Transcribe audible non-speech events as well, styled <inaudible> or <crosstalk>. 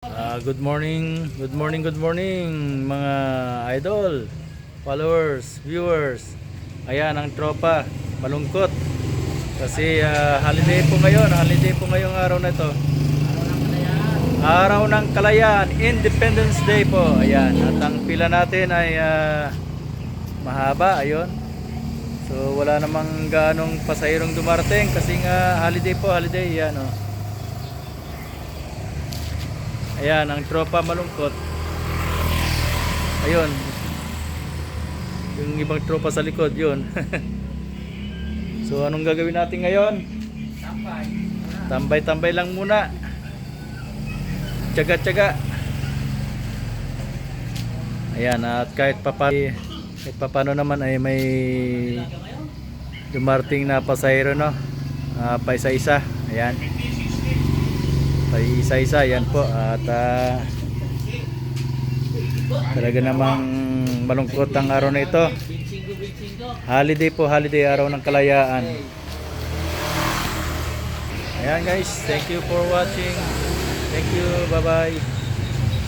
Ah, good morning, good morning, good morning mga idol, followers, viewers. Ayan ang tropa, malungkot. Kasi ah, holiday po ngayon, holiday po ngayong araw na ito. Araw ng Kalayaan, Independence Day po. Ayan, at ang pila natin ay ah, mahaba, ayun. So wala namang ganong pasahirong dumarating kasi nga holiday po, holiday, yan oh. Ayan, ang tropa malungkot. Ayun. Yung ibang tropa sa likod, yun. <laughs> so, anong gagawin natin ngayon? Tambay-tambay lang muna. Tsaga-tsaga. Ayan, at kahit papa kahit papano naman ay may dumarting na pasahero, no? Ah, pa isa-isa. Ayan. Isa-isa yan po at ah, talaga namang malungkot ang araw na ito. Holiday po, holiday araw ng kalayaan. Ayan guys, thank you for watching. Thank you, bye-bye.